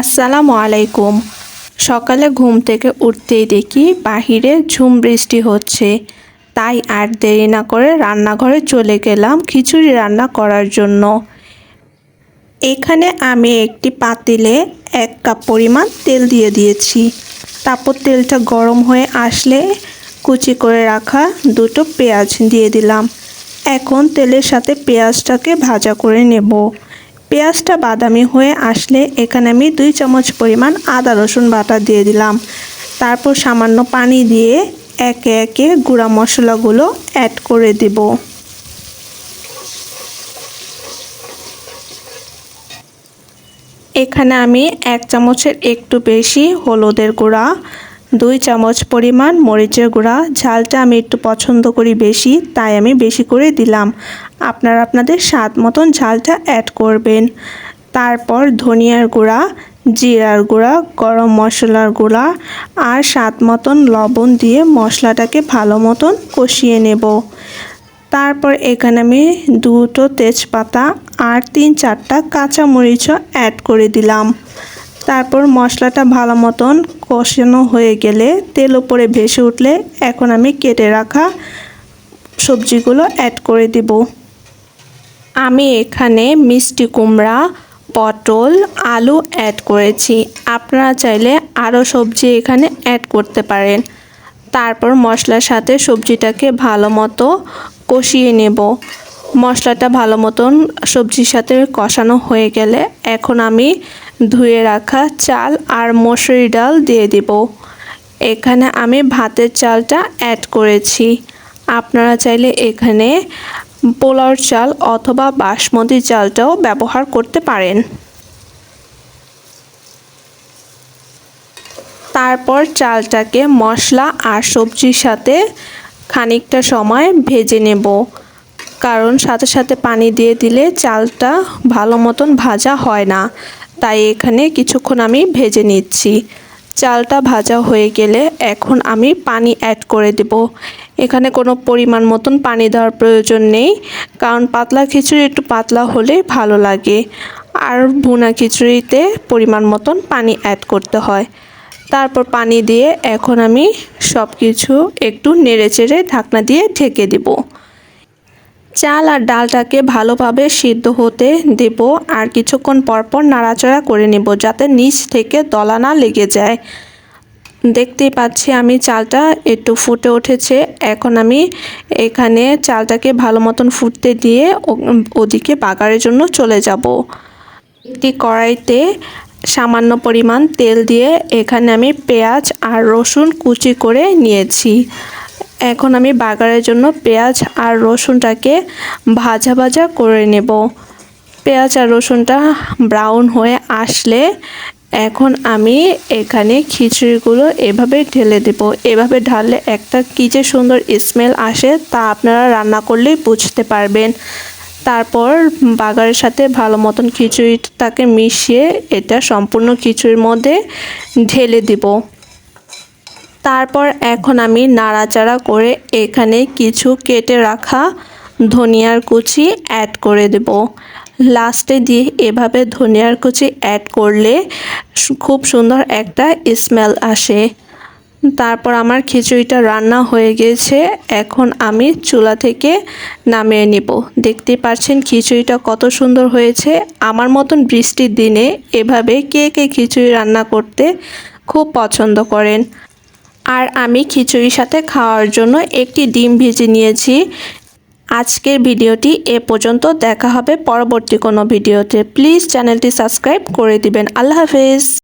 আসসালামু আলাইকুম। সকালে ঘুম থেকে উঠতেই দেখি বাহিরে ঝুম বৃষ্টি হচ্ছে। তাই আর দেরি না করে রান্নাঘরে চলে গেলাম খিচুড়ি রান্না করার জন্য। এখানে আমি একটি পাতিলে এক কাপ পরিমাণ তেল দিয়ে দিয়েছি। তারপর তেলটা গরম হয়ে আসলে কুচি করে রাখা দুটো পেঁয়াজ দিয়ে দিলাম। এখন তেলের সাথে পেঁয়াজটাকে ভাজা করে নেব। পেঁয়াজটা বাদামি হয়ে আসলে এখানে আমি দুই চামচ পরিমাণ আদা রসুন বাটা দিয়ে দিলাম। তারপর সামান্য পানি দিয়ে একে একে গুঁড়া মশলাগুলো অ্যাড করে দেব। এখানে আমি এক চামচের একটু বেশি হলুদের গুঁড়া দুই চামচ পরিমাণ মরিচের গুঁড়া। ঝালটা আমি একটু পছন্দ করি বেশি, তাই আমি বেশি করে দিলাম। আপনারা আপনাদের স্বাদ মতন ঝালটা অ্যাড করবেন। তারপর ধনিয়ার গুঁড়া, জিরার গুঁড়া, গরম মশলার গুঁড়া আর স্বাদ মতন লবণ দিয়ে মশলাটাকে ভালো মতন কষিয়ে নেব। তারপর এখানে আমি দুটো তেজপাতা আর তিন চারটা কাঁচামরিচও অ্যাড করে দিলাম। তারপর মশলাটা ভালো মতন কষানো হয়ে গেলে তেল উপরে ভেসে উঠলে এখন আমি কেটে রাখা সবজিগুলো অ্যাড করে দিব। আমি এখানে মিষ্টি কুমড়া, পটল, আলু অ্যাড করেছি। আপনারা চাইলে আরও সবজি এখানে অ্যাড করতে পারেন। তারপর মশলার সাথে সবজিটাকে ভালো মতো কষিয়ে নেব। মশলাটা ভালো মতন সবজির সাথে কষানো হয়ে গেলে এখন আমি ধুয়ে রাখা চাল আর মসুরি ডাল দিয়ে দিব। এখানে আমি ভাতের চালটা অ্যাড করেছি। আপনারা চাইলে এখানে পোলাওর চাল অথবা বাসমতি চালটাও ব্যবহার করতে পারেন। তারপর চালটাকে মশলা আর সবজির সাথে খানিকটা সময় ভেজে নেব। কারণ সাথে সাথে পানি দিয়ে দিলে চালটা ভালো মতন ভাজা হয় না। তাই এখানে কিছুক্ষণ আমি ভেজে নিচ্ছি। চালটা ভাজা হয়ে গেলে এখন আমি পানি অ্যাড করে দেব। এখানে কোনো পরিমাণ মতন পানি দেওয়ার প্রয়োজন নেই, কারণ পাতলা খিচুড়ি একটু পাতলা হলেই ভালো লাগে। আর ভুনা খিচুড়িতে পরিমাণ মতন পানি অ্যাড করতে হয়। তারপর পানি দিয়ে এখন আমি সব কিছু একটু নেড়ে চেড়ে ঢাকনা দিয়ে ঢেকে দেব। চাল আর ডালটাকে ভালোভাবে সিদ্ধ হতে দেব আর কিছুক্ষণ পরপর নাড়াচাড়া করে নেব যাতে নিচ থেকে দলা না লেগে যায়। দেখতেই পাচ্ছি আমি চালটা একটু ফুটে উঠেছে। এখন আমি এখানে চালটাকে ভালো মতন ফুটতে দিয়ে ওদিকে বাগারের জন্য চলে যাব। একটি কড়াইতে সামান্য পরিমাণ তেল দিয়ে এখানে আমি পেঁয়াজ আর রসুন কুচি করে নিয়েছি। এখন আমি বাগারের জন্য পেঁয়াজ আর রসুনটাকে ভাজা ভাজা করে নেব। পেঁয়াজ আর রসুনটা ব্রাউন হয়ে আসলে এখন আমি এখানে খিচুড়িগুলো এভাবে ঢেলে দেব। এভাবে ঢাললে একটা কী যে সুন্দর স্মেল আসে তা আপনারা রান্না করলেই বুঝতে পারবেন। তারপর বাগারের সাথে ভালো মতন খিচুড়িটাকে মিশিয়ে এটা সম্পূর্ণ খিচুড়ির মধ্যে ঢেলে দিব। তারপর এখন আমি নাড়াচাড়া করে এখানে কিছু কেটে রাখা ধনিয়ার কুচি অ্যাড করে দেব। লাস্টে দিয়ে এভাবে ধনিয়ার কুচি অ্যাড করলে খুব সুন্দর একটা স্মেল আসে। তারপর আমার খিচুড়িটা রান্না হয়ে গেছে। এখন আমি চুলা থেকে নামিয়ে নিব। দেখতে পাচ্ছেন খিচুড়িটা কত সুন্দর হয়েছে। আমার মতন বৃষ্টির দিনে এভাবে কে কে খিচুড়ি রান্না করতে খুব পছন্দ করেন। আর আমি খিচুড়ির সাথে খাওয়ার জন্য একটি ডিম ভেজে নিয়েছি। আজকের ভিডিওটি এ পর্যন্ত। দেখা হবে পরবর্তী কোনো ভিডিওতে। প্লিজ চ্যানেলটি সাবস্ক্রাইব করে দিবেন। আল্লাহ হাফেজ।